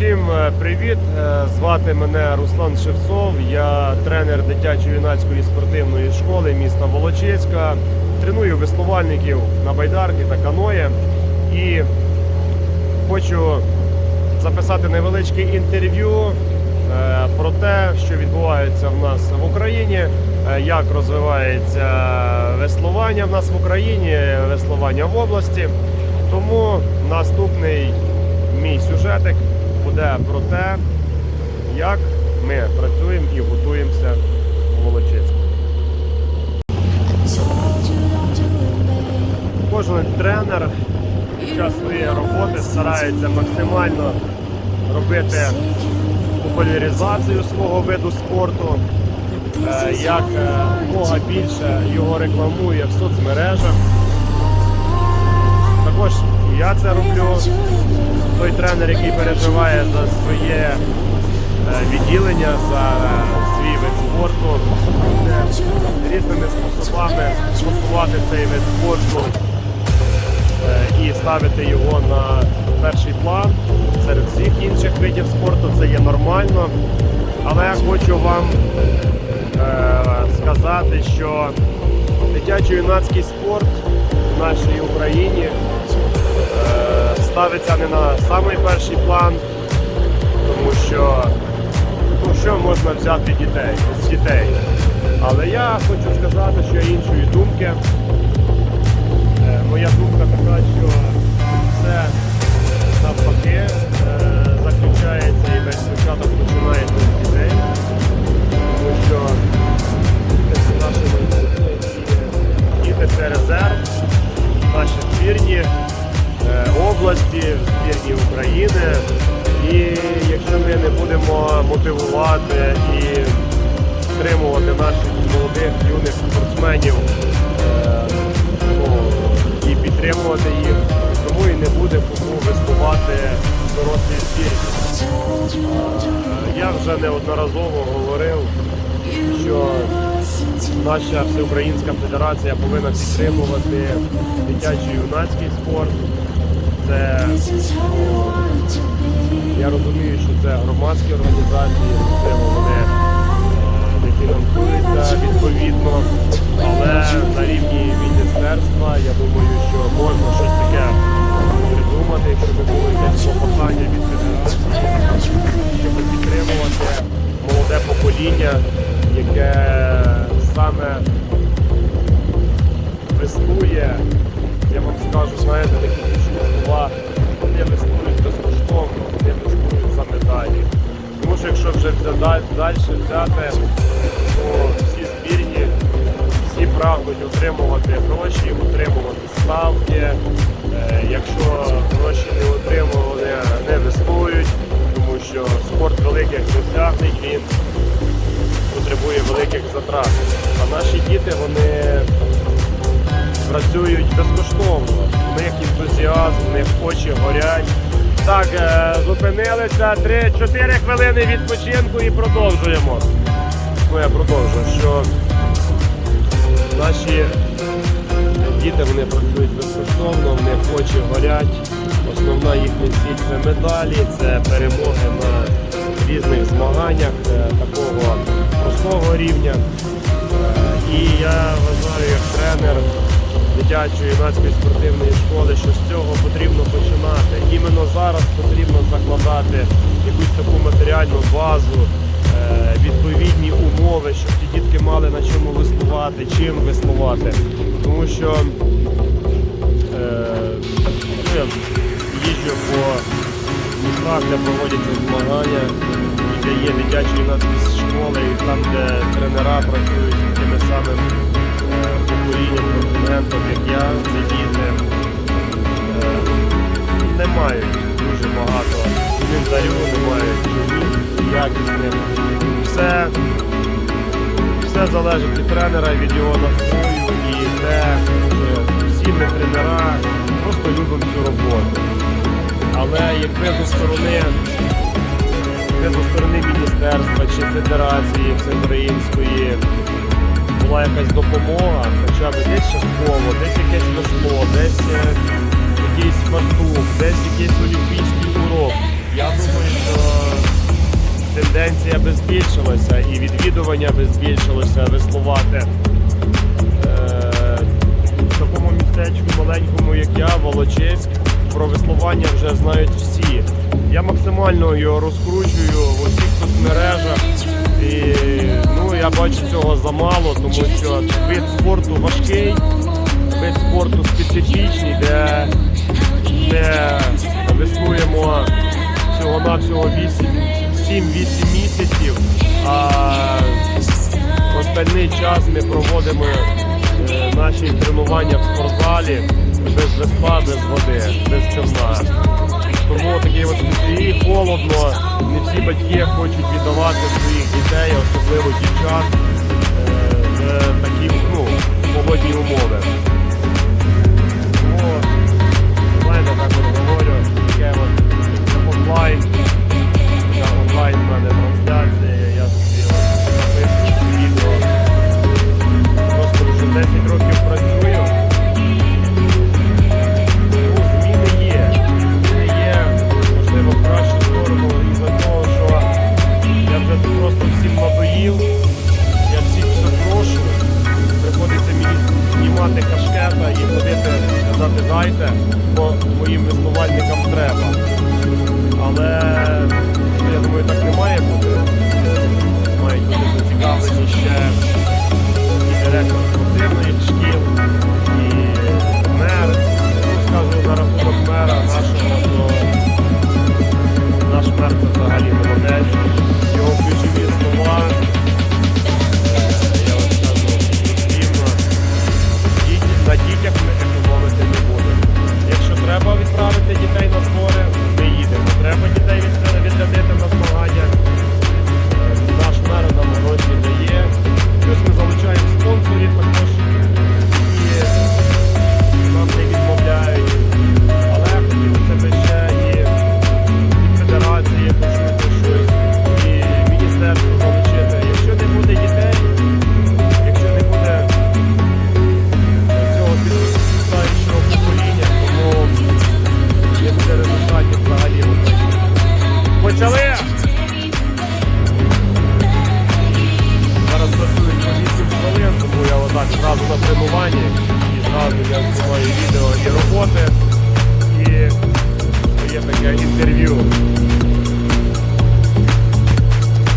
Всім е, привіт! Е, Звати мене Руслан Шевцов. Я тренер дитячо-юнацької спортивної школи міста Волочиська. Треную веслувальників на байдарки та каної. І хочу записати невеличке інтерв'ю е, про те, що відбувається в нас в Україні, як розвивається веслування в нас в Україні, веслування в області. Тому наступний мій сюжетик буде про те, як ми працюємо і готуємося у Волочиську. Кожен тренер під час своєї роботи старається максимально робити популяризацію свого виду спорту, е, як е, більше його рекламує в соцмережах. Також я це роблю. Той тренер, який переживає за своє е, відділення, за е, свій вид спорту, різними способами просувати цей вид спорту е, і ставити його на перший план серед всіх інших видів спорту. Це є нормально. Але я хочу вам сказати, що дитячо-юнацький спорт в нашій Україні ставиться не на самий перший план, тому що ну, що можна взяти дітей, з дітей. Але я хочу сказати, що я іншої думки. Е, Моя думка така, що все навпаки е, заключається і весь початок починається з дітей. Спортсменів е, ну, і підтримувати їх, тому і не буде кому виступати в дорослій. Е, Я вже неодноразово говорив, що наша всеукраїнська федерація повинна підтримувати дитячий юнацький спорт. Це я розумію, що це громадські організації, вони не фінансуються відповідно, але на рівні міністерства я думаю, що можна щось таке придумати, щоб було якесь клопотання від федерації, щоб підтримувати молоде покоління, яке саме веслує, я вам скажу, знаєте, такі ключові слова, вони веслують безкоштовно, вони веслують за медалі. Тому що якщо вже далі взяти, прагнуть отримувати гроші, отримувати ставки. Е, Якщо гроші не отримували, не веслують, тому що спорт великих досягнень він потребує великих затрат. А наші діти вони працюють безкоштовно. У них ентузіазм, у них очі горять. Так, е, зупинилися 3-4 хвилини відпочинку і продовжуємо. Ну, я продовжую, що наші діти вони працюють безкоштовно, в них очі горять. Основна їхня ціль це медалі, це перемоги на різних змаганнях е, такого простого рівня. Е, І я вважаю як тренер дитячої юнацької спортивної школи, що з цього потрібно починати. Іменно зараз потрібно закладати якусь таку матеріальну базу, відповідні умови, щоб ті дітки мали на чому веслувати, чим веслувати. Тому що е, ну, їжджу по містах, де проводяться змагання, де є дитячі юнацькі школи, і там, де тренера працюють з тими самими е, поколінням, континентом, як я, ці діти е, не мають дуже багато інвентарю, не мають якісних. Все, все залежить від тренера, від його настрою і те, всі ми тренера просто любимо цю роботу. Але якби зі сторони зі сторони міністерства чи федерації всеукраїнської була якась допомога, хоча б десь частково, десь якесь весло, десь е, якийсь фартух, десь якийсь олімпійський урок. Я думаю, що тенденція би збільшилася і відвідування би збільшилося веслувати. Е, в такому містечку маленькому, як я, Волочиськ, про веслування вже знають всі. Я максимально його розкручую в усіх соцмережах. І ну, я бачу цього замало, тому що вид спорту важкий, вид спорту специфічний, де де веслуємо всього-навсього 7-8 місяців, а остальний час ми проводимо е, наші тренування в спортзалі без весла, без води, без човна. Тому такий от і холодно, не всі батьки хочуть віддавати своїх дітей, особливо дівчат, е, в такі ну, погодні умови. Тому, знаєте, так от говорю, таке от онлайн, така онлайн тренуванні і зразу я знімаю відео і роботи, і своє таке інтерв'ю.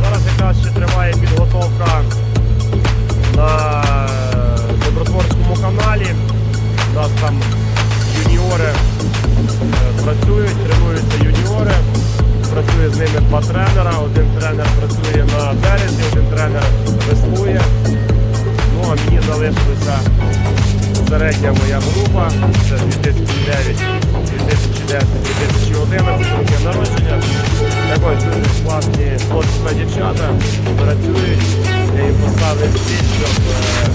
Зараз якраз ще триває підготовка середня моя група. Це 2009, 2010, 2011 роки народження. Так ось дуже класні хлопці та дівчата працюють. Їм поставив ціль, щоб е,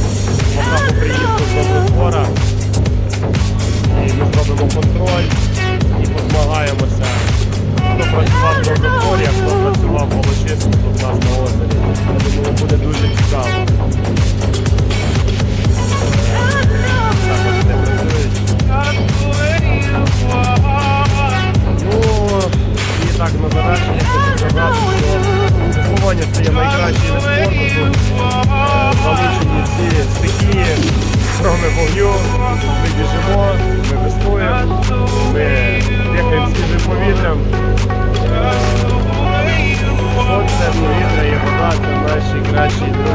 пока по приїзду з Добротвора і ми зробимо контроль і позмагаємося. Хто працював в Добротворі, а хто працював в тут в нас на озері. Я думаю, буде дуже цікаво. так на завершення, хочу сказати, що виховання це є найкращий вид спорту. Тут залучені всі стихії, кроме вогню, ми біжимо, ми веслуємо, ми дихаємо свіжим повітрям. Сонце, повітря і вода це наші кращі друзі.